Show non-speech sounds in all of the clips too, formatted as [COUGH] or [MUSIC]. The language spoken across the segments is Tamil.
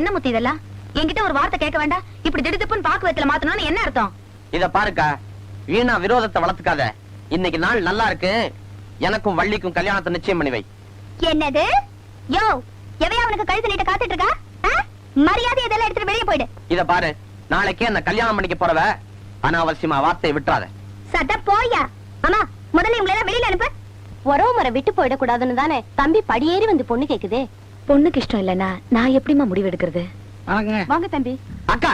என்ன முத்து இதெல்லாம்? என்கிட்ட ஒரு வார்த்தை கேட்க வேண்டாம். இப்படி திடுதிப்புன்னு பாக்கு வெத்தல மாத்தணும்னு என்ன அர்த்தம்? இத பாருக்கா வீணா விரோதத்தை வளர்த்துக்காத. இன்னைக்கு நாள் நல்லா இருக்கு. எனக்கும் வள்ளிக்கும் கல்யாணத்தை நிச்சயம் பண்ணி வை. என்னது? யோ எவையா அவனுக்கு கழுத்து நீட்ட காத்துட்டு இருக்கா? மரியாதை இதெல்லாம் எடுத்துட்டு வெளியே போயிடு. இத பாரு நாளைக்கே என்ன கல்யாணம் பண்ணிக்க போறவ அனாவசியமா வார்த்தையை விட்டுறாத. சட்ட போயா அம்மா முதல்ல இவங்களை எல்லாம் வெளியில அனுப்பு. உறவு முறை விட்டு போயிடக்கூடாதுன்னு தானே தம்பி படியேறி வந்து பொண்ணு கேக்குதே. பொண்ணுக்கு இஷ்டம் இல்லனா நான் எப்படிம்மா முடிவெடுக்கிறது? வணக்கங்க வாங்க தம்பி. அக்கா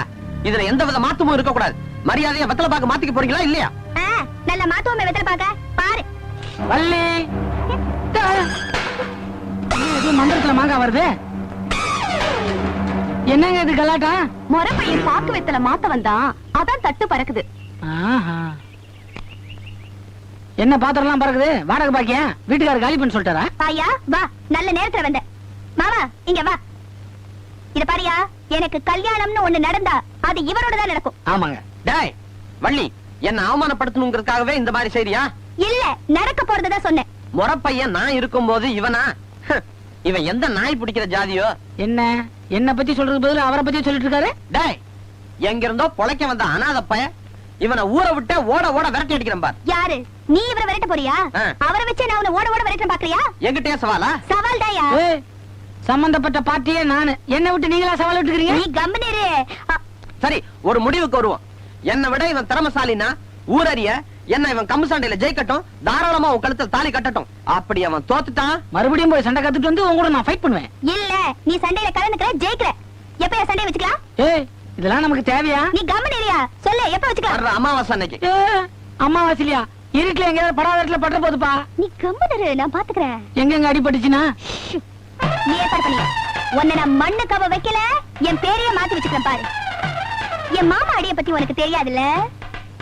இதுல எந்த வித மாற்றமும் இருக்க கூடாது மரியாதையா வெத்தலை பாக்க மாத்திக்க போறீங்களா இல்லையா? நல்ல மாத்துவமே வெத்தல பாக்க. பாரு. வள்ளி. மந்திரத்துல மாங்காய் வருது. என்னங்க இது கலாட்டா? முறை பையன் பாக்கு வெத்தல மாத்த வந்தான். அதான் தட்டு பறக்குது. ஆஹா. என்ன பாத்திரம்லாம் பறக்குது? வாடகை பாக்கியா? வீட்டுக்காரர் காலி பண்ண சொல்லிட்டாரா? ஐயா வா. நல்ல நேரத்துல வந்த. மாமா இங்க வா. இத பாரியா எனக்கு கல்யாணம்னு ஒண்ணு நடந்தா அது இவரோட தான் நடக்கும். ஆமாங்க. டேய் வள்ளி என்ன அவமானப்படுத்தணுங்கிறதுக்காகவே இந்த மாதிரி செய்றியா? இல்ல நடக்க போறதுதான் சொன்னேன். முறப்பையன் நான் இருக்கும்போது இவனா? இவன் எந்த நாய் பிடிக்கிற ஜாதியோ? என்ன? என்ன பத்தி சொல்றது பதில் அவரை பத்தி சொல்லிட்டு இருக்காரு டேய் எங்க இருந்தோ பொழைக்க வந்த அனாத பய இவனை ஊரை விட்டு ஓட ஓட விரட்டி அடிக்கிறேன் பார். யாரு? நீ இவரை விரட்ட போறியா. அவரை வச்சு நான் உன்னை ஓட ஓட விரட்ட பாக்குறியா? எங்கிட்டயே சவாலா? சவால் தாயா ஏய், சம்பந்தப்பட்ட பார்ட்டியே நானு. என்ன விட்டு நீங்களா சவால் விட்டுக்கிறீங்க? நீ கம்பெனி சரி ஒரு முடிவுக்கு வருவோம். என்னை விட இவன் திறமசாலினா ஊரறிய என்ன இவன் கம்பு சண்டையில ஜெயிக்கட்டும் தாராளமா உன் கழுத்துல தாலி கட்டட்டும். அப்படி அவன் தோத்துட்டான். மறுபடியும் போய் சண்டை கத்துட்டு வந்து உங்க கூட நான் ஃபைட் பண்ணுவேன். இல்ல நீ சண்டையில கலந்துக்கிற ஜெயிக்கிற எப்பயா சண்டைய வச்சுக்கலாம்? ஏய் இதெல்லாம் நமக்கு தேவையா? நீ கம்பெனி சொல்லு எப்ப வச்சுக்கலாம்? வர்ற அமாவாசை அன்னைக்கு. ஏ, அம்மாவாசிலியா இருட்டுல எங்கேயாவது படாத இடத்துல பட்ட போதுப்பா. நீ கம்பெனி நான் பாத்துக்கிறேன். எங்கெங்க அடிபட்டுச்சுன்னா? நீ ஏற்பாடு பண்ணி உன்னை நான் மண்ணு கவ வைக்கல என் பேரையே மாத்தி வச்சுக்கிறேன் பாரு. என் மாமா அடிய பத்தி உனக்கு தெரியாதுல்ல?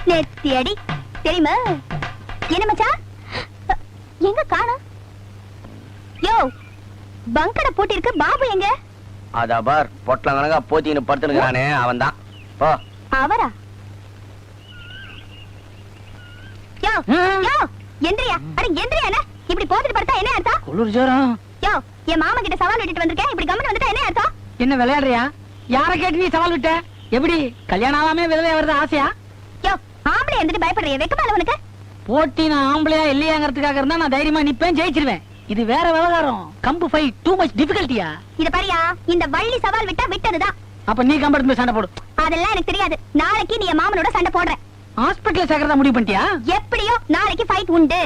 நெத்தி அடி தெரியுமா? என்ன மச்சான்? அ, எங்க காணோம்? யோ பங்கட பூட்டி இருக்கு பாபு எங்க? அத பார் பொட்டலம் கணக்கா போத்தின்னு படுத்துனுங்கிறானே அவன் தான் போ. அவரா? யோ. யோ எந்திரியா? அட எந்திரியா இப்படி போட்டுட்டு படுத்தா என்ன அர்த்தம்? குளிர் ஜோரம். யோ என் மாமா கிட்ட சவால் விட்டுட்டு வந்திருக்கேன். இப்படி கம்மன் வந்துட்டா என்ன அர்த்தம்? என்ன விளையாடுறியா? யார கேட்டு நீ சவால் விட்ட? எப்படி? கல்யாணம் ஆகாம விதவை வருது ஆசையா? யோ ஆம்பளை இருந்துட்டு பயப்படுறிய? வெக்கமா உனக்கு? போட்டி நான் ஆம்பளையா இல்லையாங்கிறதுக்காக இருந்தா நான் தைரியமா நிப்பேன் ஜெயிச்சிருவேன். இது வேற விவகாரம். கம்பு ஃபைட் டூ மச் டிஃபிகல்ட்டியா இத பாரியா இந்த வள்ளி சவால் விட்டா விட்டதுதான். அப்ப நீ கம்பெடுத்து போய் சண்டை போடு. அதெல்லாம் எனக்கு தெரியாது. நாளைக்கு நீ என் மாமனோட சண்டை போடுற ஹாஸ்பிட்டல் சேர்க்கறதா முடிவு பண்ணிட்டியா? எப்படியோ நாளைக்கு ஃபைட் உண்டு.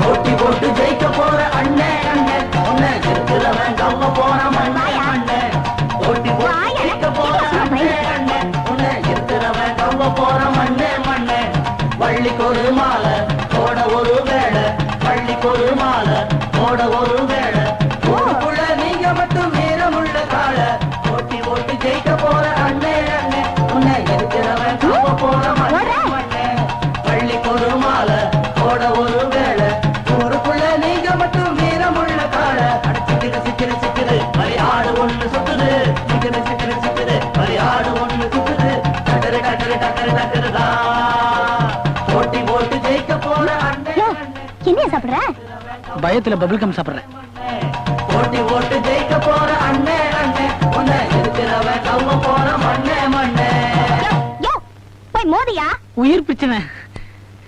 போட்டி போட்டு ஜெயிக்க போற அண்ணே அண்ணே. உன்னை எதிர்க்கிறவன் கம்ப போற மண்ணே மண்ணே போட்டி போட்டு. ஜெயிக்க போற அண்ணே அண்ணே. உன்னை எதிர்க்கிறவன் கம்ப போற மண்ணே மண்ணே வள்ளிக்கு ஒரு மாலை போட ஒரு வேளை. வள்ளிக்கு ஒரு மாலை போட ஒரு வேளை. பயத்துல பபிள் கம் சாப்பிடுறேன் போட்டு ஜெயிக்க போற அண்ணே அண்ணே. உன்னை இருக்கிறவன் கவ்வ போற மண்ணே மண்ணே. யோ யோ போய் மோதியா? உயிர் பிரச்சனை.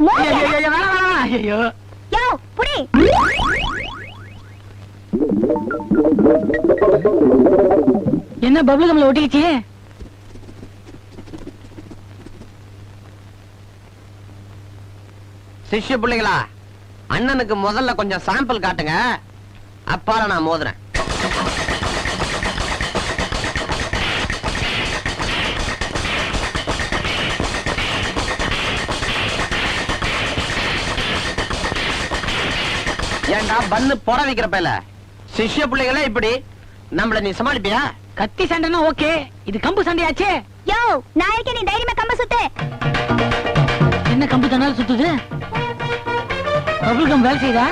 மோதியா? ஐயோ, ஐயோ, வேணாம், வேணாம், ஐயோ யோ புடி. என்ன பபிள் கம்ல ஒட்டிக்கிச்சு? சிஷ்ய பிள்ளைங்களா அண்ணனுக்கு முதல்ல கொஞ்சம் சாம்பிள் காட்டுங்க. அப்பால நான் மோதுறேன். ஏன்டா பன்னு புற வைக்கிற பையல சிஷ்ய பிள்ளைகளே இப்படி. நம்மள நீ சமாளிப்பியா? கத்தி சண்டைனா ஓகே. இது கம்பு சண்டையாச்சே. யோ நாளைக்கு நீ தைரியமா கம்ப சுத்து. என்ன கம்பு தன்னால சுத்துது? பிரபுல்கம் வேலை செய்தா?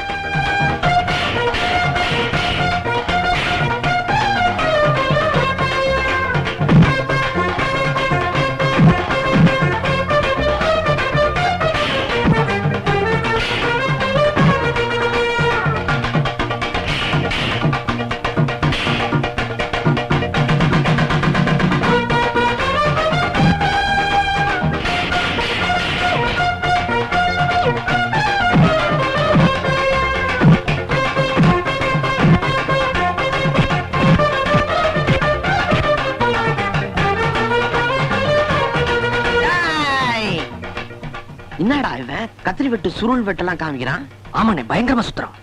கத்திரி வெட்டு சுருள் வெட்டெல்லாம் காமிக்கிறான். ஆமாண்ணே பயங்கரமா சுத்துறான்.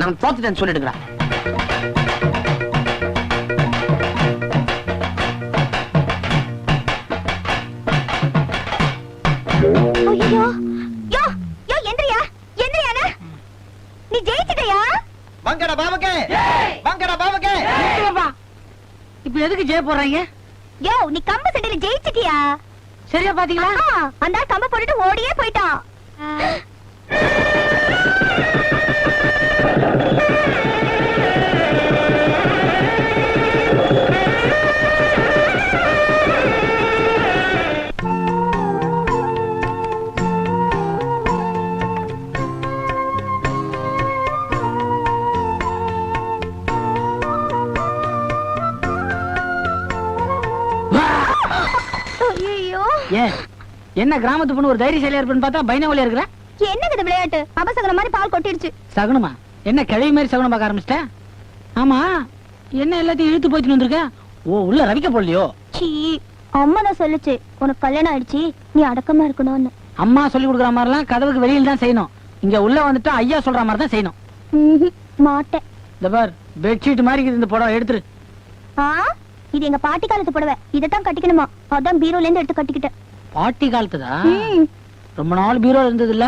நான் தோத்துட்டேன்னு சொல்லிடுங்களா. இப்ப எதுக்கு ஜெய போடுறாங்க? யோ நீ கம்பு சண்டையில ஜெயிச்சிட்டியா? சரியா பாத்தீங்களா? அந்த கம்ப போட்டுட்டு ஓடியே போயிட்டான். ஐயோ ஏன் என்ன கிராமத்து பொண்ணு ஒரு தைரியசாலியா இருப்புன்னு பார்த்தா பைனவலியா இருக்கிற? என்னங்க இது விளையாட்டு? அபசகன மாதிரி பால் கொட்டிடுச்சு. சகுனமா? என்ன கிழவி மாதிரி சகுனம் பார்க்க ஆரம்பிச்சிட்ட? ஆமா. என்ன எல்லாத்தையும் இழுத்து போச்சுன்னு வந்திருக்க? ஓ உள்ள ரவிக்க போடலையோ? சீ அம்மா தான் சொல்லுச்சு உனக்கு கல்யாணம் ஆயிடுச்சு நீ அடக்கமா இருக்கணும்னு. அம்மா சொல்லி கொடுக்குற மாதிரிலாம் கதவுக்கு வெளியில தான் செய்யணும். இங்க உள்ள வந்துட்டு ஐயா சொல்ற மாதிரி தான் செய்யணும். ம்ஹும், மாட்டேன். இந்த பார் பெட்ஷீட் மாதிரி இருக்குது இந்த புடவை எடுத்துரு. ஆ? இது எங்க பாட்டி காலத்து புடவை. இதைத்தான் கட்டிக்கணுமா? அதான் பீரோல இருந்து எடுத்து கட்டிக்கிட்டேன். பாட்டி காலத்துதா? ம். ரொம்ப நாள் பீரோ இருந்தது இல்ல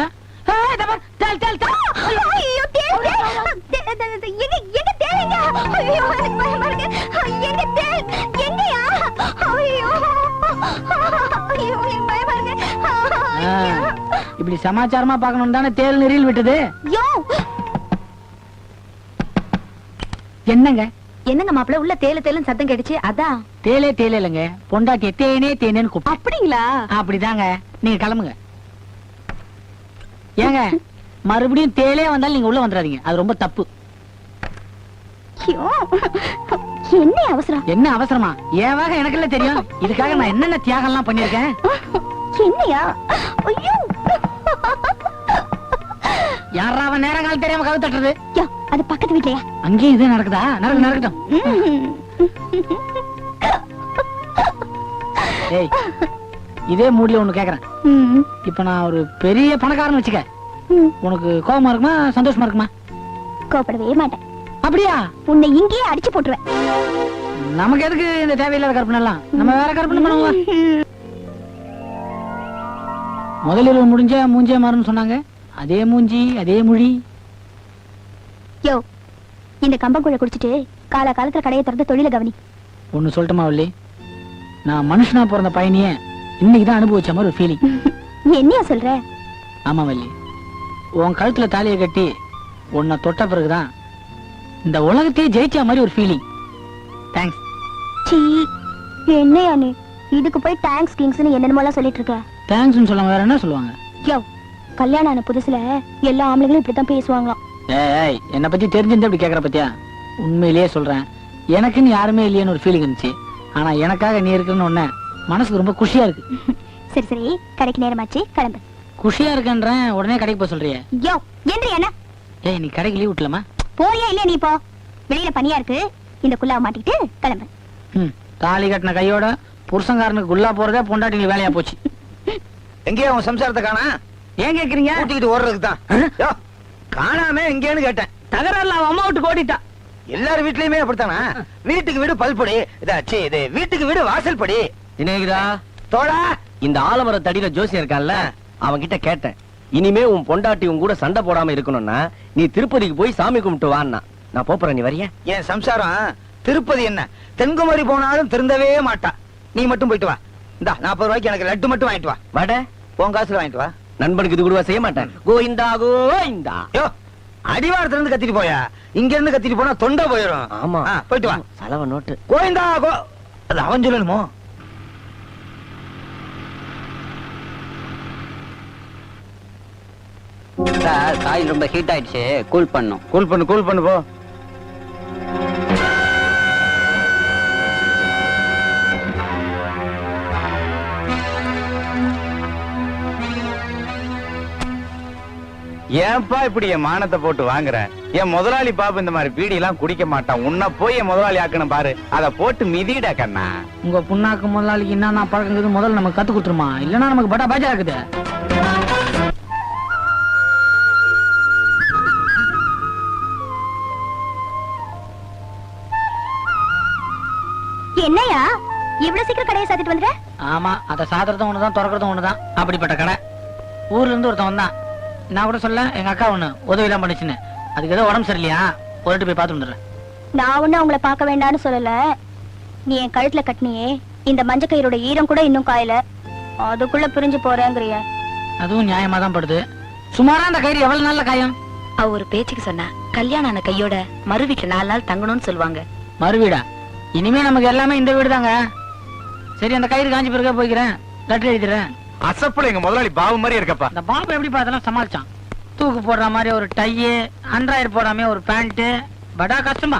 இப்படி சமாச்சாரமா பார்க்கணும் தானே தேள் நெறியில் விட்டது? என்னங்க? என்னங்க மாப்பிள்ள உள்ள தேலு தேலுன்னு சத்தம் கேட்டுச்சு? அதான். தேலே தேலே இல்லைங்க. பொண்டாட்டிய தேனே தேனேன்னு கூப்பிட்டு அப்படிங்களா? அப்படிதாங்க. நீங்க கிளம்புங்க. ஏங்க மறுபடியும் தேலே வந்தாலும் நீங்க உள்ள வந்துடாதீங்க அது ரொம்ப தப்பு. ஐயோ. என்ன அவசரம்? என்ன அவசரமா? ஏவாக எனக்கு இல்ல தெரியும். இதுக்காக நான் என்னென்ன தியாகம் எல்லாம் பண்ணிருக்கேன் என்னையா? ஐயோ. நேரம் காலம் தெரியாம கவு தட்டுறது? யோ, அது பக்கத்து வீட்லயா? அங்கேயும் இது நடக்குதா? நடக்கு நடக்கட்டும். ஏய் இதே மூட்ல ஒண்ணு கேக்குறேன். இப்ப நான் ஒரு பெரிய பணக்காரன் வச்சுக்க. உனக்கு கோபமா இருக்குமா சந்தோஷமா இருக்குமா? கோபப்படவே மாட்டேன். அப்படியா? உன்னை இங்கேயே அடிச்சு போட்டுருவேன். நமக்கு எதுக்கு இந்த தேவையில்லாத கற்பனை எல்லாம் நம்ம வேற கற்பனை பண்ணுவோம். முதலிரவு முடிஞ்ச மூஞ்சே மாறுன்னு சொன்னாங்க. அதே மூஞ்சி அதே மொழி. யோ இந்த கம்பங்குழ குடிச்சிட்டு காலா காலத்துல கடையை திறந்து தொழில கவனி. ஒண்ணு சொல்லட்டுமா வள்ளி? நான் மனுஷனா பிறந்த பயணிய இன்னைக்கு தான் அனுபவிச்ச மாதிரி ஒரு ஃபீலிங் என்னையா சொல்ற? ஆமா வள்ளி. உன் கழுத்துல தாலியை கட்டி உன்னை தொட்ட பிறகுதான் இந்த உலகத்தையே ஜெயிச்ச மாதிரி ஒரு ஃபீலிங் தேங்க்ஸ் சீ என்னையா நீ? இதுக்கு போய் தேங்க்ஸ் கிங்ஸ்னு என்னென்னமோலாம் சொல்லிட்டு இருக்க தேங்க்ஸ்னு சொல்லாம வேற என்ன சொல்லுவாங்க? யோ கல்யாணம் ஆன புதுசுல எல்லா ஆம்பளைங்களும் இப்படித்தான் பேசுவாங்களாம். ஏய் ஏய், என்னை பத்தி தெரிஞ்சிருந்தா இப்படி கேக்குற பத்தியா? உண்மையிலேயே சொல்றேன். எனக்குன்னு யாருமே இல்லையேன்னு ஒரு ஃபீலிங் இருந்துச்சு. ஆனா எனக்காக நீ இருக்குன்னு ஒண்ணு மனசுக்கு ரொம்ப குஷியா இருக்கு. [LAUGHS] சரி சரி. கடைக்கு நேரமாச்சு. கிளம்பு. குஷியா இருக்கேன்றேன். உடனே கடைக்கு போக சொல்றியே. யோ என்று என்ன? ஏய் நீ கடைக்கு லீவ் விட்டலாமா? போறியா இல்லையா நீ இப்போ? வெளியில பனியா இருக்கு. இந்த குல்லாவை மாட்டிக்கிட்டு கிளம்பு. ம் தாலி கட்டின கையோட புருஷங்காரனுக்கு குல்லா போறதே பொண்டாட்டிங்க வேலையா போச்சு. [LAUGHS] எங்கேயா உன் சம்சாரத்தை காணா? ஏன் கேக்குறீங்க? கூட்டிக்கிட்டு ஓடுறதுக்கு தான் காணாம எங்கேன்னு கேட்டேன். தகராறுல அவன் அம்மா விட்டு ஓடிட்டா எல்லார் வீட்லயுமே அப்படித்தானா? வீட்டுக்கு வீடு பல்படி இதாச்சு இது வீட்டுக்கு வீடு வாசல் படி. தினேகிதா தோழா. இந்த ஆலமர தடியில ஜோசியம் இருக்கான்ல அவன் கிட்ட கேட்டேன். இனிமே உன் பொண்டாட்டி உன் கூட சண்டை போடாம இருக்கணும்னா நீ திருப்பதிக்கு போய் சாமி கும்பிட்டு வான்னா. நான் போறேன் நீ வரியா? என் சம்சாரம்? திருப்பதி என்ன? தென்குமரி போனாலும் திருந்தவே மாட்டா. நீ மட்டும் போயிட்டு வா. இந்தா நாற்பது ரூபாய்க்கு எனக்கு லட்டு மட்டும் வாங்கிட்டு வா. வட? உன் காசுல வாங்கிட்டு வா. நண்பனுக்கு இது கூடவா செய்ய மாட்டேன். கோயிந்தா கோயிந்தா யோ அடிவாரத்துல இருந்து கத்திட்டு போயா? இங்க இருந்து கத்திட்டு போனா தொண்டை போயிடும் ஆமா. போயிட்டு வா. செலவ நோட்டு. கோவிந்தா கோ அது அவன் சொல்லணுமோ? சார் காயில் ரொம்ப ஹீட் ஆயிடுச்சு. கூல் பண்ணும் கூல் பண்ணு கூல் பண்ணு போ. ஏன்பா இப்படி என் மானத்தை போட்டு வாங்குற? என் முதலாளி பாப்பு இந்த மாதிரி பீடி எல்லாம் குடிக்க மாட்டான். உன்னை போய் என் முதலாளி ஆக்கணும் பாரு. அத போட்டு மிதிடா கண்ணா. உங்க புண்ணாக்கு முதலாளிக்கு என்னென்ன பழக்கங்குது முதல்ல நமக்கு கத்து கொடுத்துருமா? இல்லைன்னா நமக்கு பட்டா பேஜா இருக்குது. என்னையா? இவ்வளவு சீக்கிரம் கடையை சாத்திட்டு வந்துட்ட? ஆமா அதை சாதுறதும் ஒண்ணுதான் திறக்கிறதும் ஒண்ணுதான். அப்படிப்பட்ட கடை. ஊர்ல இருந்து ஒருத்தன் வந்தான். நான் கூட சொல்ல எங்க அக்கா ஒண்ணு உதவி எல்லாம் பண்ணுச்சுன்னு. அதுக்கு ஏதோ உடம்பு சரியில்லையா? போயிட்டு போய் பார்த்து வந்துடுறேன். நான் ஒண்ணு உங்களை பார்க்க வேண்டாம்னு சொல்லல. நீ என் கழுத்துல கட்டினியே. இந்த மஞ்ச கயிறோட ஈரம் கூட இன்னும் காயல. அதுக்குள்ள பிரிஞ்சு போறேங்கிறிய. அதுவும் நியாயமா தான் படுது. சுமாரா அந்த கயிறு எவ்வளவு நாள்ல காயம்? அவ ஒரு பேச்சுக்கு சொன்னா கல்யாணம் ஆன கையோட மறு வீட்டுல நாலு நாள் தங்கணும்னு சொல்லுவாங்க. மறுவீடா இனிமே நமக்கு எல்லாமே இந்த வீடு தாங்க. சரி அந்த கயிறு காஞ்சி பிறகு போய்க்கிறேன். லெட்டர் எழுதிடுறேன். அசப்புல எங்க முதலாளி பாவு மாதிரி இருக்கப்பா. அந்த பாபு எப்படி அதெல்லாம் சமாளிச்சான்? தூக்கு போடுற மாதிரி ஒரு டையு அண்ட்ராய்டு போடாம ஒரு பேண்ட் படா கஷ்டமா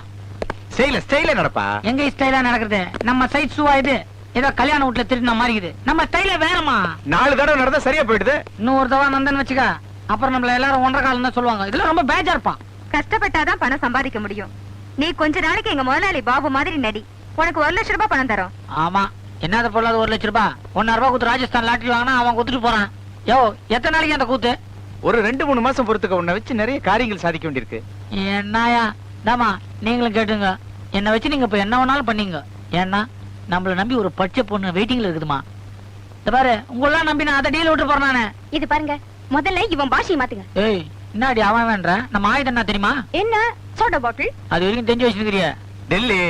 ஸ்டைல ஸ்டைல நடப்பா எங்க ஸ்டைலா நடக்குது? நம்ம சைட் ஷூவா இது. ஏதோ கல்யாண வீட்டுல திருடின மாதிரி இருக்குது நம்ம ஸ்டைல வேறமா நாலு தடவை நடந்தா சரியா போயிடுது இன்னும் ஒரு தவா நந்தன் வச்சுக்க. அப்புறம் நம்மள எல்லாரும் ஒன்றரை காலம் தான் சொல்லுவாங்க. இதுல ரொம்ப பேஜா இருப்பான் கஷ்டப்பட்டாதான் பணம் சம்பாதிக்க முடியும். நீ கொஞ்ச நாளைக்கு எங்க முதலாளி பாபு மாதிரி நடி. உனக்கு ஒரு லட்சம் ரூபாய் பணம் தரோம். ஆமா. என்னத பொருளாத ஒரு லட்சம் ரூபாய் ஒன்னாயிரம் ரூபாய் கொடுத்து ராஜஸ்தான் லாட்டரி வாங்கினா அவன் கொடுத்துட்டு போறான். யோ எத்தனை நாளைக்கு அந்த கூத்து? ஒரு ரெண்டு மூணு மாசம் பொறுத்துக்க உன்னை வச்சு நிறைய காரியங்கள் சாதிக்க வேண்டியிருக்கு. என்னயா? தாமா நீங்களும் கேட்டுங்க. என்ன வச்சு நீங்க இப்ப என்ன வேணாலும் பண்ணீங்க. ஏன்னா நம்மள நம்பி ஒரு பச்சை பொண்ணு வெயிட்டிங்ல இருக்குதுமா இந்த பாரு உங்களெல்லாம் நம்பி நான் அதை டீல் விட்டு போறேன் நானு. இது பாருங்க முதல்ல இவன் பாஷையை மாத்துங்க. ஏய் என்னடி அவன் வேண்ட நம்ம ஆயுதம் என்ன தெரியுமா? என்ன? Soda bottle? அது வரைக்கும் தெரிஞ்சு வச்சிருக்கிறிய. டெல்லி.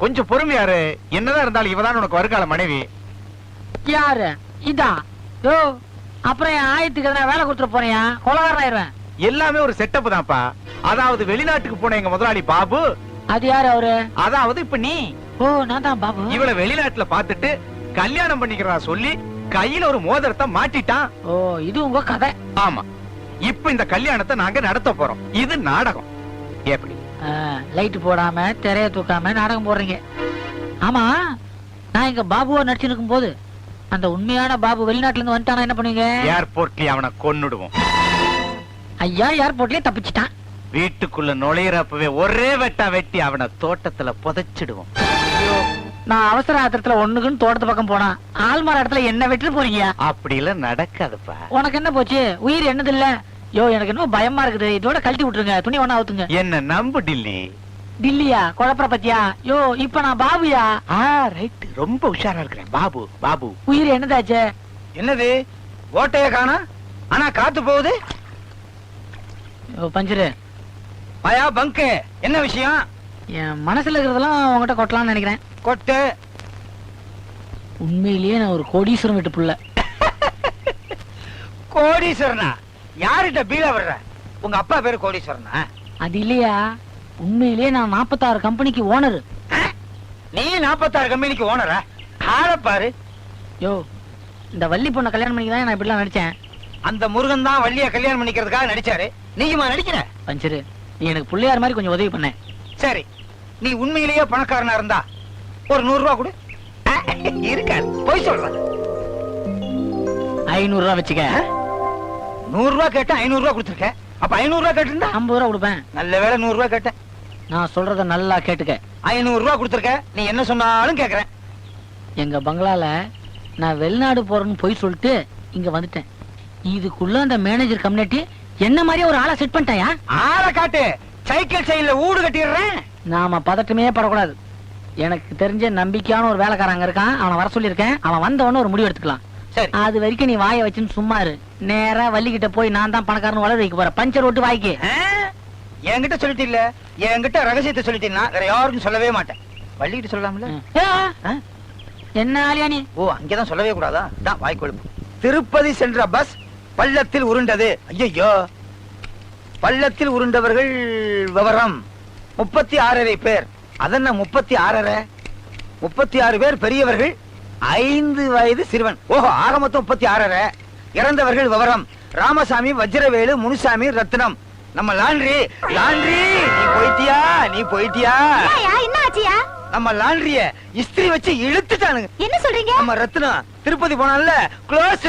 கொஞ்சம் பொறுமையாரு என்னதான் இருந்தாலும் இவதான் உனக்கு வருகால மனைவி. யாரு? இதா? யோ அப்புறம் என் ஆயத்துக்கு எதனா வேலை கொடுத்துட்டு போறேன் கொலகாரன் ஆயிருவேன் எல்லாமே ஒரு செட்டப் தான்ப்பா. அதாவது வெளிநாட்டுக்கு போன எங்க முதலாளி பாபு. அது யாரு அவரு? அதாவது இப்ப நீ. ஓ நான் தான் பாபு. இவள வெளிநாட்டுல பாத்துட்டு கல்யாணம் பண்ணிக்கிறதா சொல்லி கையில ஒரு மோதிரத்தை மாட்டிட்டான். ஓ இது உங்க கதை. ஆமா. இப்ப இந்த கல்யாணத்தை நாங்க நடத்த போறோம். இது நாடகம். எப்படி? லைட் போடாம திரைய தூக்காம நாடகம் போடுறீங்க. ஆமா நான் இங்க பாபுவா நடிச்சிருக்கும் போது அந்த உண்மையான பாபு வெளிநாட்டுல இருந்து வந்துட்டானா என்ன பண்ணுவீங்க? ஏர்போர்ட்லயே அவனை கொன்னுடுவோம். ஐயா ஏர்போர்ட்லயே தப்பிச்சிட்டான். வீட்டுக்குள்ள நுழையிறப்பவே ஒரே வெட்டா வெட்டி அவனை தோட்டத்துல புதைச்சிடுவோம். நான் அவசர ஆத்திரத்துல ஒண்ணுக்குன்னு தோட்டத்து பக்கம் போனா ஆள்மார இடத்துல என்ன வெட்டு போறீங்க? அப்படி எல்லாம் நடக்காதுப்பா. உனக்கு என்ன போச்சு? உயிர் என்னது இல்ல? யோ எனக்கு இன்னும் பயமா இருக்குது. இதோட கழட்டி விட்டுருங்க. துணி ஒண்ணா அவுத்துங்க. என்ன நம்பு டில்லி? டில்லியா? குழப்பற பத்தியா? யோ இப்ப நான் பாபுயா? ஆ ரைட் ரொம்ப உஷாரா இருக்கிறேன். பாபு பாபு. உயிர் என்னதாச்சு? என்னது? ஓட்டைய காணா? ஆனா காத்து போகுது? யோ, பஞ்சரு. பயா பங்கு. என்ன விஷயம்? என் மனசுல இருக்கிறதெல்லாம் உங்ககிட்ட கொட்டலாம்னு நினைக்கிறேன். கொட்டு. உண்மையிலேயே நான் ஒரு கோடீஸ்வரம் வீட்டு புள்ள. கோடீஸ்வரனா? யார்கிட்ட பீல வர்ற உங்க அப்பா பேரு கோடீஸ்வரனா? அது இல்லையா? உண்மையிலேயே நான் நாற்பத்தாறு கம்பெனிக்கு ஓனர். நீ நாற்பத்தாறு கம்பெனிக்கு ஓனரா? ஆள பாரு. யோ இந்த வள்ளி பொண்ணை கல்யாணம் பண்ணி தான் நான் இப்படிலாம் நடிச்சேன் அந்த முருகன் தான் வள்ளிய கல்யாணம் பண்ணிக்கிறதுக்காக நடிச்சாரு. நீயுமா நடிக்கிற? பஞ்சரு நீ எனக்கு பிள்ளையார் மாதிரி கொஞ்சம் உதவி பண்ண. சரி நீ உண்மையிலேயே பணக்காரனா இருந்தா ஒரு நூறு ரூபா கொடு. இருக்காது. போய் சொல்றேன் ஐநூறு ரூபா வச்சுக்க. நூறு ரூபா கேட்டா ஐநூறு ரூபா கொடுத்துருக்க. அப்ப ஐநூறு ரூபா கேட்டிருந்தா? ஐம்பது ரூபா கொடுப்பேன். நல்ல வேளை நூறு ரூபா கேட்டேன். நான் சொல்றத நல்லா கேட்டுக்க. ஐநூறு ரூபா கொடுத்துருக்க. நீ என்ன சொன்னாலும் கேக்குறேன். எங்க பங்களால நான் வெளிநாடு போறேன்னு போய் சொல்லிட்டு இங்க வந்துட்டேன். இதுக்குள்ள அந்த மேனேஜர் கம்யூனிட்டி என்ன மாதிரி ஒரு ஆளை செட் பண்ணிட்டாயா? ஆளை காட்டு. சைக்கிள் செயின்ல ஊடு கட்டிடுறேன். நாம பதட்டமே படக்கூடாது. எனக்கு தெரிஞ்ச நம்பிக்கையான ஒரு வேலைக்காரங்க இருக்கான். அவனை வர சொல்லியிருக்கேன். அவன் வந்த உடனே ஒரு முடிவு எடுத்துக்கலாம். சரி. அது வரைக்கும் நீ வாயை வச்சுன்னு சும்மா நேரா வள்ளிக்கிட்ட போய் நான் தான் பணக்காரன் வளர வைக்க போறேன். பஞ்சர் ஓட்டு வாய்க்கு? என்கிட்ட சொல்லிட்டு இல்ல என்கிட்ட ரகசியத்தை சொல்லிட்டீங்கன்னா வேற யாருக்கும் சொல்லவே மாட்டேன். வள்ளிக்கிட்ட சொல்லலாம்ல? என்ன ஆலியா நீ? ஓ அங்கேதான் சொல்லவே கூடாதா? தான் வாய்க்கொழுப்பு திருப்பதி சென்ற பஸ் பள்ளத்தில் உருண்டது. ஐயோ பள்ளத்தில் உருண்டவர்கள் விவரம். முப்பத்தி ஆறரை பேர். அதென்ன முப்பத்தி ஆறரை? முப்பத்தி ஆறு பேர் பெரியவர்கள். ஐந்து வயது சிறுவன். ஓஹோ ஆக மொத்தம் முப்பத்தி ஆறரை. இறந்தவர்கள் விவரம். ராமசாமி வஜ்ரவேலு முனுசாமி ரத்னம். நம்ம லாண்ட்ரி லாண்ட்ரி நீ போயிட்டியா? நீ போயிட்டியா? என்ன ஆச்சியா நம்ம லாண்ட்ரிய இஸ்திரி வச்சு இழுத்துட்டானுங்க. என்ன சொல்றீங்க? நம்ம ரத்னா திருப்பதி போனான்ல க்ளோஸ்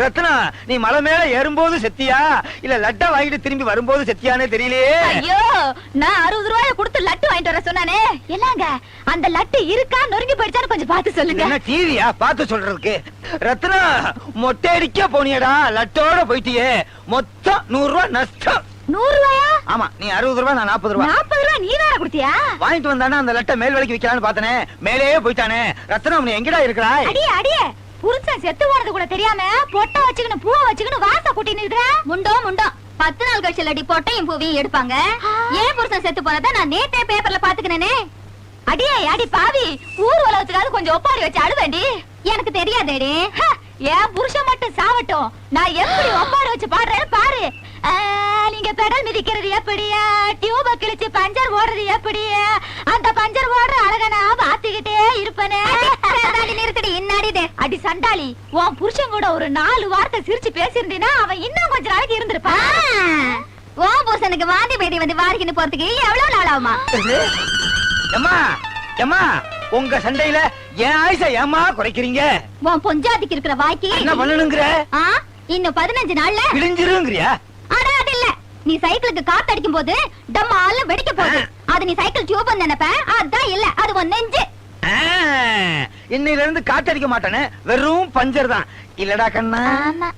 ரத்னா நீ மலை மேல ஏறும்போது செத்தியா? இல்ல லட்டா வாங்கிட்டு திரும்பி வரும்போது செத்தியானே தெரியலையே. ஐயோ நான் அறுபது ரூபாய கொடுத்து லட்டு சொன்னானே? அந்த லட்டு இருக்கா? நொறுங்கி போயிடுச்சான்னு கொஞ்சம் பார்த்து இது சொல்லுங்க. என்ன டிவியா? பார்த்து சொல்றதுக்கு. ரத்னா மொட்டை அடிக்க போனியடா. லட்டோட போயிட்டியே. மொத்தம் நூறு ரூபாய் நஷ்டம். நூறு ரூபாயா ஆமா நீ அறுபது ரூபாய் நான் நாற்பது ரூபாய் நாற்பது ரூபாய் நீ வேற கொடுத்தியா? வாங்கிட்டு வந்தானே அந்த லட்டை மேல் விலைக்கு விக்கலாம்னு பார்த்தனே. மேலேயே போயிட்டானே. ரத்னம் நீ எங்கடா இருக்கிறாய்? அடியே அடியே. புருஷன் செத்து போனது கூட தெரியாம பொட்டை வச்சுக்கணும் பூவை வச்சுக்கணும் வாச கூட்டின்னு இருக்கிற? முண்டோ முண்டோ. பத்து நாள் கழிச்சு அடி பொட்டையும் பூவையும் எடுப்பாங்க. ஏன் புருஷன் செத்து போனதை நான் நேத்தே பேப்பர்ல பாத்துக்கினேனே அடியே அடி பாவி. ஊர் உலகத்துக்காவது கொஞ்சம் ஒப்பாரி வச்சு அழுவேண்டி. எனக்கு தெரியாதேடி. என் புருஷன் மட்டும் சாவட்டும். நான் எப்படி ஒப்பாரி வச்சு பாடுறேன்னு பாரு. நீங்க பெடல் மிதிக்கிறது எப்படியா டியூப கிழிச்சு பஞ்சர் ஓடுறது எப்படியா அந்த பஞ்சர் ஓடுற அழக நான் பாத்துக்கிட்டே இருப்பனே. நிறுத்தடி இன்னாடி அடி சண்டாளி உன் புருஷன் கூட ஒரு நாலு வார்த்தை சிரிச்சு பேசியிருந்தீனா அவன் இன்னும் கொஞ்ச நாளைக்கு இருந்திருப்பான். உன் புருஷனுக்கு வாந்தி பேதி வந்து வாரிக்கின்னு போறதுக்கு எவ்வளவு நாள் ஆகுமா? எம்மா எம்மா உங்க சண்டையில என் ஆயுச ஏமா குறைக்கிறீங்க? உன் பொஞ்சாதிக்கு இருக்கிற வாய்க்கு என்ன பண்ணணுங்கிற? இன்னும் பதினஞ்சு நாள்ல? கிழிஞ்சிருங்கிறியா அட அது இல்ல. நீ சைக்கிளுக்கு காத்து அடிக்கும் போது டம்மால வெடிக்க போகுது. அது நீ சைக்கிள் டியூப் நினைப்ப. அதான் இல்ல. அது உன் நெஞ்சு. இன்னையில இருந்து காத்தடிக்க மாட்டானே வெறும் பஞ்சர் தான். இல்லடா கண்ணா. ஆமா?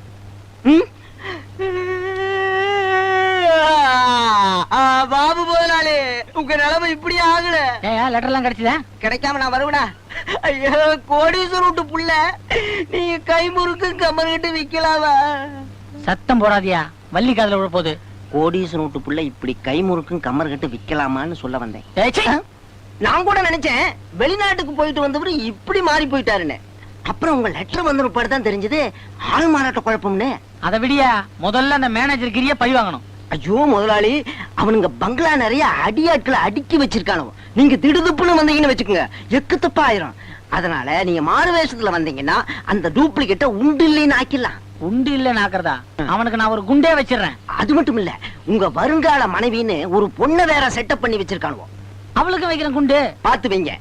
பாபு முதலாளி உங்க நிலைமை இப்படி ஆகல. லெட்டர் எல்லாம் கிடைச்சதா? கிடைக்காம நான் வருவனா? ஐயோ கோடீஸ்வரர் விட்டு புள்ள நீங்க கை முறுக்கு கம்மர்கிட்ட விக்கலாமா சத்தம் போடாதியா? வள்ளி காதுல விழ போகுது. கோடீஸ்வரர் விட்டு புள்ள இப்படி கை முறுக்கும் கம்மர் கட்டு விக்கலாமான்னு சொல்ல வந்தேன். நான் கூட நினைச்சேன் வெளிநாட்டுக்கு போயிட்டு வந்தவரு இப்படி மாறி போயிட்டாருன்னு. அப்புறம் உங்க லெட்டர் வந்த தான் தெரிஞ்சது ஆள் மாறாட்ட குழப்பம்னு. அதை விடியா முதல்ல அந்த மேனேஜர் கிரிய பழி வாங்கணும். ஐயோ முதலாளி அவனுங்க பங்களா நிறைய அடியாட்களை அடுக்கி வச்சிருக்கானோ. நீங்க திடுதுப்புன்னு வந்தீங்கன்னு வச்சுக்கோங்க. எக்கு தப்பா ஆயிரும் அதனால நீங்க மாறு வேஷத்துல வந்தீங்கன்னா அந்த டூப்ளிகேட்ட உண்டு இல்லைன்னு ஆக்கிடலாம். உண்டு இல்ல நாக்குறதா அவனுக்கு நான் ஒரு குண்டே வச்சிடுறேன். அது மட்டும் இல்ல உங்க வருங்கால மனைவின்னு ஒரு பொண்ணை வேற செட்டப் பண்ணி வச்சிருக்கானுவோ. அவளுக்கு வைக்கிறேன் குண்டு. பாத்து வைங்க.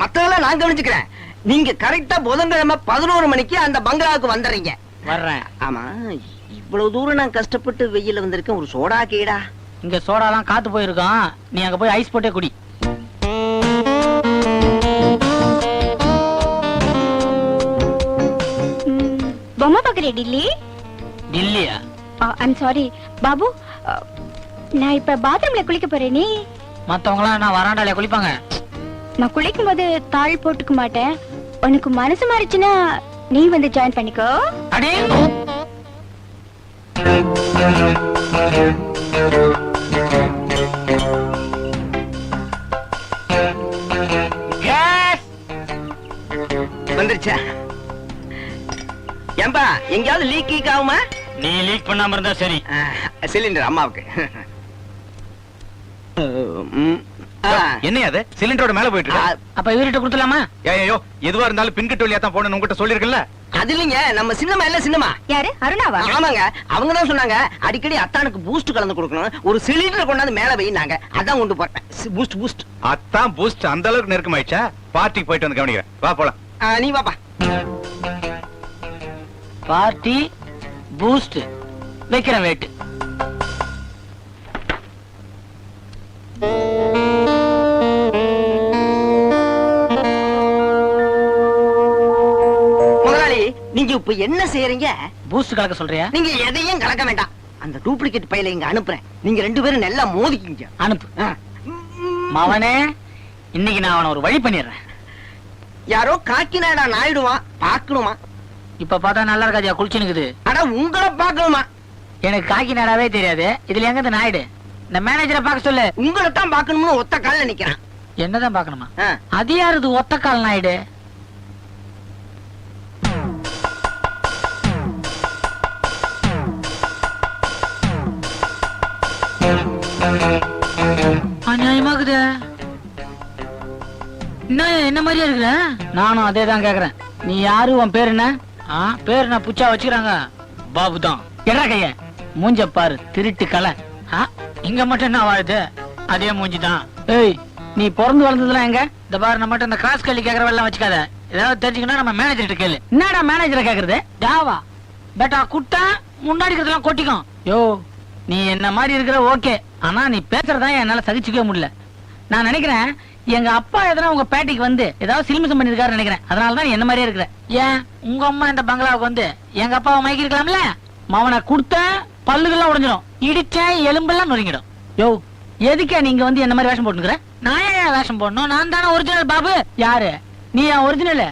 மத்ததெல்லாம் நான் கவனிச்சுக்கிறேன். நீங்க கரெக்டா புதன்கிழமை பதினோரு மணிக்கு அந்த பங்களாவுக்கு வந்துடுறீங்க. வர்றேன். ஆமா இவ்வளவு தூரம் நான் கஷ்டப்பட்டு வெயில வந்திருக்கேன் ஒரு சோடா கேடா. இங்க சோடாலாம் காத்து போயிருக்கோம் நீ அங்க போய் ஐஸ் போட்டே குடி. பொம்மை பாக்குறே டில்லி? டில்லியா? ஐம் சாரி பாபு நான் இப்ப பாத்ரூம்ல குளிக்க போறேன். நீ மத்தவங்க எல்லாம் நான் வராண்டாலே குளிப்பாங்க? நான் குளிக்கும் போது தாள் போட்டுக்க மாட்டேன். உனக்கு மனசு மாறிச்சுன்னா நீ வந்து ஜாயின் பண்ணிக்கோ. அடே வந்துருச்சா? ஏம்பா எங்கேயாவது லீக் கீக் ஆகுமா? நீ லீக் பண்ணாம இருந்தா சரி. சிலிண்டர் அம்மாவுக்கு. என்னையா அது? சிலிண்டரோட மேல போயிட்டு அப்ப இவர்கிட்ட கொடுத்துலாமா ஐயோ எதுவா இருந்தாலும் பின்கட்டு வழியா தான் போன உங்ககிட்ட சொல்லிருக்கல அது இல்லைங்க நம்ம சின்னமா இல்ல சின்னமா யாரு? அருணாவா? ஆமாங்க அவங்க தான் சொன்னாங்க அடிக்கடி அத்தானுக்கு பூஸ்ட் கலந்து கொடுக்கணும். ஒரு சிலிண்டர் கொண்டாந்து மேல வைனாங்க அதான் கொண்டு போறேன். பூஸ்ட் பூஸ்ட் அதான் பூஸ்ட் அந்த அளவுக்கு நெருக்கமாயிடுச்சா? பார்ட்டிக்கு போயிட்டு வந்து கவனிக்கிறேன். வா போலாம். நீ வாப்பா. பார்ட்டி பூஸ்ட் வைக்கிறேன் வெயிட் இப்ப என்ன செய்யறீங்க? பூஸ்ட் கலக்க சொல்றியா? நீங்க எதையும் கலக்க வேண்டாம். அந்த டூப்ளிகேட் பையில இங்க அனுப்புறேன். நீங்க ரெண்டு பேரும் நல்லா மோதிக்கிங்க. அனுப்பு. மவனே இன்னைக்கு நான் அவனை ஒரு வழி பண்ணிடுறேன். யாரோ காக்கினாடா நாயிடுவான் பாக்கணுமா இப்ப பார்த்தா நல்லா இருக்காதியா குளிச்சுனுக்குது அட உங்களை பாக்கணுமா எனக்கு காக்கி நாடாவே தெரியாது இதுல எங்க நாயுடு? இந்த மேனேஜரை பார்க்க சொல்லு. உங்களை தான் பாக்கணும்னு ஒத்த கால்ல நிக்கிறான். என்னதான் பார்க்கணுமா? ஆ. அது யாரு இது ஒத்தக்கால் நாயுடு? என்ன என்ன மாதிரியா இருக்கிற நானும் அதே தான் கேக்குறேன். நீ யாரு உன் பேர் என்ன? ஆ பேர் நான் புச்சா வச்சுக்கிறாங்க? பாபு தான் எடா கைய. மூஞ்ச பாரு திருட்டு கலை. ஆ, இங்க மட்டும் என்ன வாழுது? அதே மூஞ்சி தான் ஏய் நீ பிறந்து வளர்ந்ததுலாம் எங்க? இந்த பாரு நம்மகிட்ட இந்த கிராஸ் கல்வி கேக்குற எல்லாம் வச்சுக்காத. ஏதாவது தெரிஞ்சுக்கணும் நம்ம மேனேஜர்கிட்ட கேளு. என்னடா மேனேஜரை கேக்குறது? ஜாவா. பேட்டா குட்டா முன்னாடி இருக்கிறதெல்லாம் கொட்டிக்கும். யோ நீ என்ன மாதிரி இருக்கிற ஓகே. ஆனா நீ பேசுறதா என்னால சகிச்சுக்கவே முடியல. நான் நினைக்கிறேன் எங்க அப்பா எதனா உங்க பேட்டிக்கு வந்து ஏதாவது சிலிமிசம் பண்ணிருக்காரு நினைக்கிறேன். அதனால தான் என்ன மாதிரியே இருக்கிற. ஏன்? உங்க அம்மா இந்த பங்களாவுக்கு வந்து எங்க அப்பாவை மயக்கி இருக்கலாம்ல மவனை கொடுத்த பல்லுகள்லாம் உடைஞ்சிடும் இடிச்சேன் எலும்பெல்லாம் நொறுங்கிடும். யோ எதுக்கே நீங்க வந்து என்ன மாதிரி வேஷம் போட்டுக்கிற நான் ஏன் வேஷம் போடணும்? நான் தானே ஒரிஜினல் பாபு. யாரு? நீ என் ஒரிஜினல்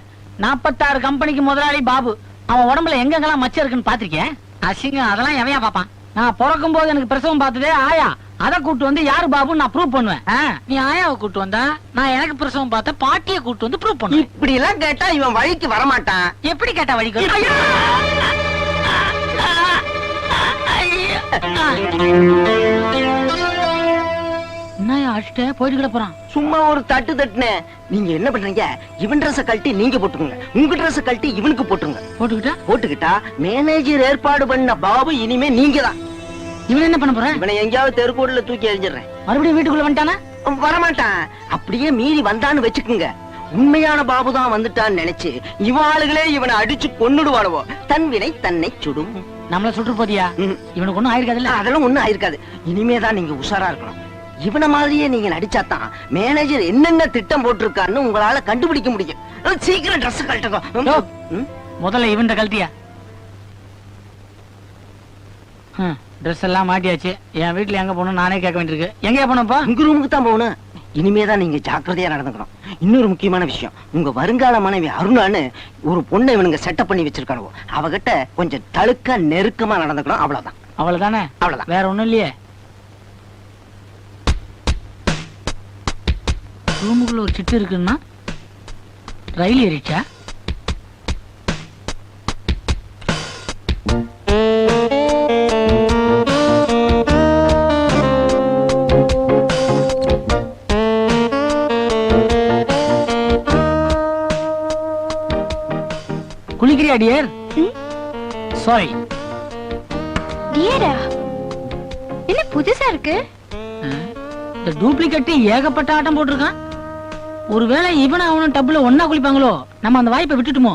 நாற்பத்தாறு கம்பெனிக்கு முதலாளி பாபு. அவன் உடம்புல எங்கெங்கெல்லாம் மச்சம் இருக்குன்னு பாத்திருக்கேன் அசிங்கம் அதெல்லாம் எவையா பாப்பான் நான் பிறக்கும் போது எனக்கு பிரசவம் பார்த்ததே ஆயா. அத கூட்டு வந்து யாரு பாபுன்னு நான் ப்ரூவ் பண்ணுவேன். நீ ஆயாவை கூட்டு வந்தா நான் எனக்கு பிரசவம் பார்த்த பாட்டியை கூட்டு வந்து ப்ரூவ் பண்ணுவேன். இப்படி எல்லாம் கேட்டா இவன் வழிக்கு வரமாட்டான். எப்படி கேட்டா வழிக்கு! என்னய்யா அடிச்சிட்ட? போயிட்டு கிட போறான். சும்மா ஒரு தட்டு தட்டுனேன் நீங்க என்ன பண்றீங்க? இவன் ட்ரெஸ் கழட்டி நீங்க போட்டுக்கோங்க. உங்க ட்ரெஸ் கழட்டி இவனுக்கு போட்டுருங்க. போட்டுக்கிட்டா? போட்டுக்கிட்டா மேனேஜர் ஏற்பாடு பண்ண பாபு இனிமே நீங்க தான் இவன் என்ன பண்ண போறான்? இவனை எங்கேயாவது தெருக்கூடல தூக்கி எறிஞ்சிடுறேன். மறுபடியும் வீட்டுக்குள்ள வந்துட்டானா? வரமாட்டான். அப்படியே மீறி வந்தான்னு வச்சுக்குங்க. உண்மையான பாபு தான் வந்துட்டான்னு நினைச்சு இவன் ஆளுகளே இவனை அடிச்சு கொன்னுடுவாளுவோ. தன் வினை தன்னை சுடும். நம்மள சுட்டு போதியா. இவனுக்கு ஒண்ணும் ஆயிருக்காதுல்ல? அதெல்லாம் ஒண்ணும் ஆயிருக்காது. இனிமேதான் நீங்க உஷாரா இருக்கணும். இவன மாதிரியே நீங்க நடிச்சாதான் மேனேஜர் என்னென்ன திட்டம் போட்டிருக்கான்னு உங்களால கண்டுபிடிக்க முடியும். சீக்கிரம் ட்ரெஸ். கழட்டுங்க? முதல்ல இவன்ட கழட்டியா? ட்ரெஸ் எல்லாம் மாட்டியாச்சு. என் வீட்டுல எங்க போகணும் நானே கேட்க வேண்டியிருக்கு. எங்க போனப்பா உங்க ரூமுக்கு தான் போகணும். இனிமேதான் நீங்க ஜாக்கிரதையா நடந்துக்கணும். இன்னொரு முக்கியமான விஷயம். உங்க வருங்கால மனைவி அருணான்னு ஒரு பொண்ணை இவனுங்க செட்டப் பண்ணி வச்சிருக்கானுவோ அவகிட்ட கொஞ்சம் தழுக்கா நெருக்கமா நடந்துக்கணும். அவ்வளவுதான். அவ்வளவுதானே? அவ்வளவுதான். வேற ஒண்ணும் இல்லையே. ரூமுக்குள்ள ஒரு சிட்டு இருக்குன்னா ரயில் ஏறிச்சா டியர் சாரி டியரா என்ன புதுசா இருக்கு? இந்த டூப்ளிகேட் ஏகப்பட்ட ஆட்டம் போட்டிருக்கான். ஒருவேளை இவனும் அவனும் டப்புல ஒன்னா குளிப்பாங்களோ? நம்ம அந்த வாய்ப்பை விட்டுட்டுமோ?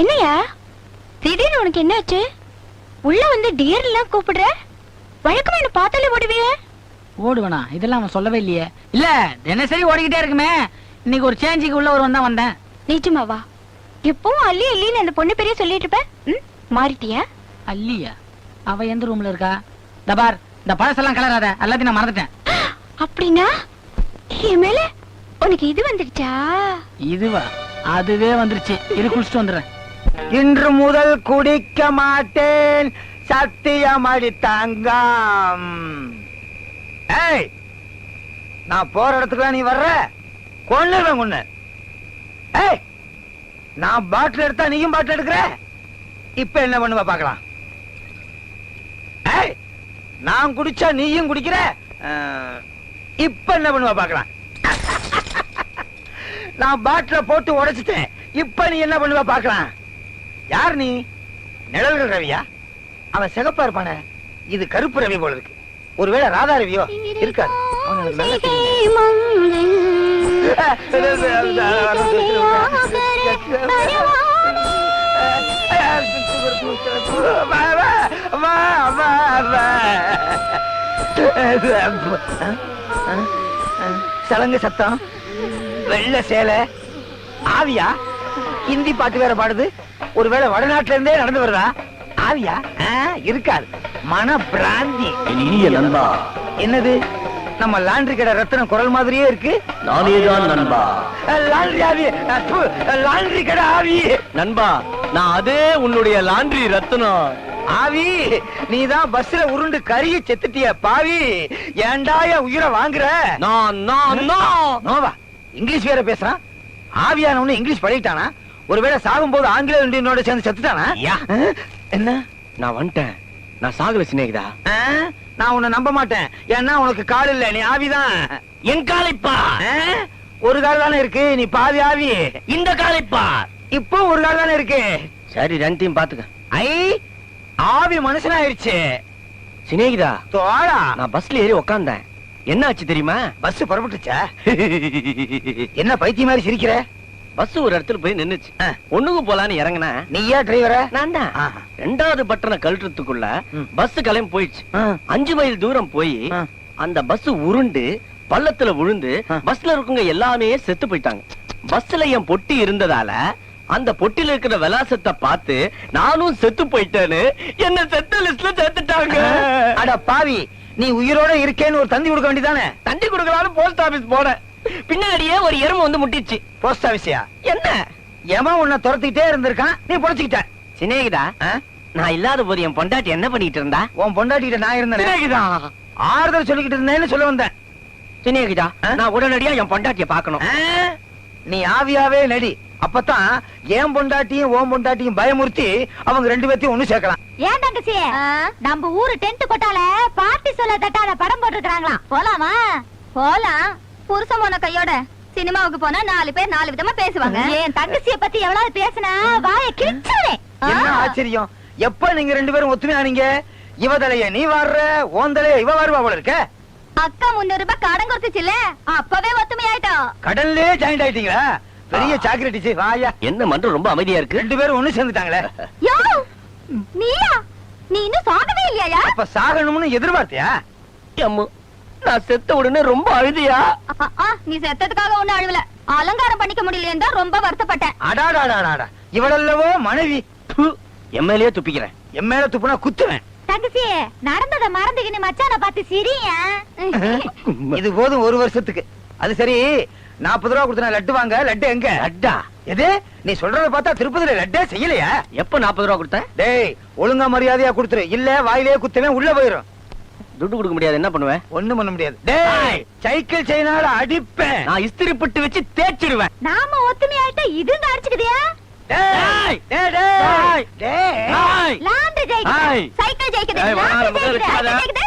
என்னையா? திடீர்னு உனக்கு என்னாச்சு? உள்ள வந்து டியர் எல்லாம் கூப்பிடுற? வழக்கமா என்ன பார்த்தாலே ஓடுவிய? ஓடுவனா? இதெல்லாம் அவன் சொல்லவே இல்லையே. இல்ல தினசரி ஓடிக்கிட்டே இருக்குமே. இன்னைக்கு ஒரு சேஞ்சுக்கு உள்ள ஒரு வந்தா வந்தேன். நிஜமாவா எப்பவும் அள்ளி அள்ளின்னு அந்த பொண்ணு பெரிய சொல்லிட்டு இருப்ப? மாறிட்டியா? அல்லியா அவ எந்த ரூம்ல இருக்கா? இந்த பார் இந்த பழசெல்லாம் கலராத. எல்லாத்தையும் நான் மறந்துட்டேன். அப்படின்னா என் மேல உனக்கு இது வந்துடுச்சா? இதுவா? அதுவே வந்துருச்சு. இரு குளிச்சுட்டு வந்துடுறேன். இன்று முதல் குடிக்க மாட்டேன். சத்தியம் அடி தங்கம் ஏய் நான் போற இடத்துக்கு நீ வர்ற? கொன்னுவேன் கொன்னு. ஏய் நான் பாட்டில் எடுத்தா நீயும் பாட்டில் எடுக்கிற? இப்ப என்ன பண்ணுவ பார்க்கலாம். ஏய் நான் குடிச்சா நீயும் குடிக்கிற? இப்ப என்ன பண்ணுவ பார்க்கலாம். [LAUGHS] நான் பாட்டில போட்டு உடைச்சிட்டேன். இப்ப நீ என்ன பண்ணுவ பார்க்கலாம். யார் நீ? நிழல்கள் ரவியா? அவன் சிகப்பா இருப்பானே. இது கருப்பு ரவி போல இருக்கு. ஒருவேளை ராதா ரவியோ இருக்காது. அவன் எனக்கு நல்லா சலங்கு சத்தம் வெள்ள சேலை ஆவியா? ஹிந்தி பாட்டு வேற பாடுது. ஒருவேளை வடநாட்டுல இருந்தே நடந்து வருதா? ஆவியா? இருக்காது. மன பிராந்தி என்னது? நம்ம லாண்டரி கடை ரத்தனம் குரல் மாதிரியே இருக்கு. நானேதான் நண்பா. லாண்டரி ஆவி. லாண்டரி கடை ஆவி. நண்பா நான் அதே உன்னுடைய லாண்ட்ரி ரத்தனம். ஆவி நீதான் பஸ்ல உருண்டு கருகி செத்துட்டிய பாவி. ஏன்டா என் உயிரை வாங்குற? நான் நோவா இங்கிலீஷ் வேற பேசுறான். ஆவியானவனு இங்கிலீஷ் பழகிட்டானா ஒருவேளை சாகும்போது ஆங்கில இந்தியனோட சேர்ந்து செத்துட்டானா? என்ன? நான் வந்துட்டேன். நான் சாகல சிநேகிதா. நான் உன்னை நம்ப மாட்டேன். ஏன்னா உனக்கு கால் இல்ல நீ ஆவிதான். என் காலைப்பா. ஒரு கால் தானே இருக்கு நீ பாவி ஆவி. இந்த காலைப்பா. இப்போ ஒரு கால் தானே இருக்கு. சரி ரெண்டையும் பாத்துக்க. ஐ ஆவி மனுஷனாயிருச்சு. சிநேகிதா தோழா. நான் பஸ்ல ஏறி உக்காந்தேன். என்ன ஆச்சு தெரியுமா? பஸ் புறப்பட்டுச்சா? என்ன பைத்திய மாதிரி சிரிக்கிற? பஸ் ஒரு இடத்துல போய் நின்னுச்சு ஆ. ஒண்ணுக்கு போலான்னு இறங்குனா நீயா டிரைவரா நான் தான். ரெண்டாவது பட்டனை கழட்டுறதுக்குள்ள. பஸ் கிளம்பி போயிடுச்சு. அஞ்சு மைல் தூரம் போய். அந்த பஸ் உருண்டு பள்ளத்துல விழுந்து. பஸ்ல இருக்கவங்க எல்லாமே செத்து போயிட்டாங்க பஸ்ல என் பொட்டி இருந்ததால அந்த பொட்டில இருக்கிற விலாசத்தை பார்த்து நானும் செத்து போயிட்டேன்னு என்ன செத்த லிஸ்ட்ல சேர்த்துட்டாங்க அட பாவி நீ உயிரோட இருக்கேன்னு ஒரு தந்தி கொடுக்க வேண்டியதானே தண்டி கொடுக்கலான்னு போஸ்ட் ஆபீஸ் போனேன் பின்னாடியே ஒரு எருமை வந்து முட்டிச்சு போஸ்ட் ஆபீஸியா என்ன? எவன் உன்னை துரத்திக்கிட்டே இருந்திருக்கான்? நீ பொழைச்சுக்கிட்ட சினேகிதா? நான் இல்லாத போது என் பொண்டாட்டி என்ன பண்ணிட்டு இருந்தா? உன் பொண்டாட்டிகிட்ட நான் இருந்தேன். சினேகிதா ஆறுதல் சொல்லிக்கிட்டு இருந்தேன்னு சொல்ல வந்தேன். சினேகிதா? நான் உடனடியா என் பொண்டாட்டிய பார்க்கணும். ஆ? நீ ஆவியாவே நடி. அப்பதான் ஏன் பொண்டாட்டியும் ஓம் பொண்டாட்டியும் பயமுறுத்தி அவங்க ரெண்டு பேர்த்தையும் ஒண்ணு சேர்க்கலாம். ஏன் தங்கச்சி நம்ம ஊரு டென்ட் கொட்டால பார்ட்டி சொல்ல தட்டால படம் போட்டுருக்காங்களா போலாமா? போலாம். புருஷன் போன கையோட சினிமாவுக்கு போனா நாலு பேர் நாலு விதமா பேசுவாங்க. என் தங்கச்சிய பத்தி எவ்வளவு பேசினா வாய கிழிச்சுவேன் என்ன ஆச்சரியம்? எப்ப நீங்க ரெண்டு பேரும் ஒத்துமையானீங்க இவ தலைய நீ வாடுற ஓன் தலைய இவ வருவா போல இருக்க? அக்கா முன்னூறு ரூபாய் கடன் கொடுத்துச்சுல அப்பவே ஒத்துமையாயிட்டோம் கடல்லே ஜாயிண்ட் ஆயிட்டீங்களா? பெரிய சாக்லேட்டிச்சு வாயா. என்ன மன்றம் ரொம்ப அமைதியா இருக்கு? ரெண்டு பேரும் ஒண்ணு சேர்ந்துட்டாங்களே. யோ நீயா? நீ இன்னும் சாகவே இல்லையா அப்ப சாகணும்னு எதிர்பார்த்தியா? அம்மு. நான் செத்த உடனே ரொம்ப அழுதியா? நீ செத்ததுக்காக ஒண்ணு அழுவல. அலங்காரம் பண்ணிக்க முடியலையேன்னு தான் ரொம்ப வருத்தப்பட்டேன். அடாடாடாடாடா. இவளல்லவோ மனைவி. எம்எல்ஏ துப்பிக்கிறேன். மேல துப்புனா குத்துவேன். தங்கச்சி நடந்தத மறந்துக்கின்னு மச்சான பார்த்து சிரியா [LAUGHS] இது போதும் ஒரு வருஷத்துக்கு. அது சரி நாற்பது ரூபா கொடுத்தா லட்டு வாங்க லட்டு எங்க? அட்டா எது? நீ சொல்றத பார்த்தா திருப்பதியில லட்டே செய்யலையா? எப்ப நாற்பது ரூபா கொடுத்த டேய் ஒழுங்கா மரியாதையா கொடுத்துரு. இல்ல வாயிலே குத்துவேன் உள்ள போயிரும். துட்டு கொடுக்க முடியாது என்ன பண்ணுவேன்? ஒண்ணும் பண்ண முடியாது. டேய் சைக்கிள் செயினால அடிப்பேன். நான் இஸ்திரி பட்டு வச்சு தேய்ச்சிடுவேன். நாம ஒத்துமையாயிட்ட இதுங்க அடிச்சுக்குதியா? டேய் டேய்! டேய் டேய் லாந்து ஜெயிக்குது. சைக்கிள் ஜெயிக்குது. சைக்கிள் ஜெயிக்குது.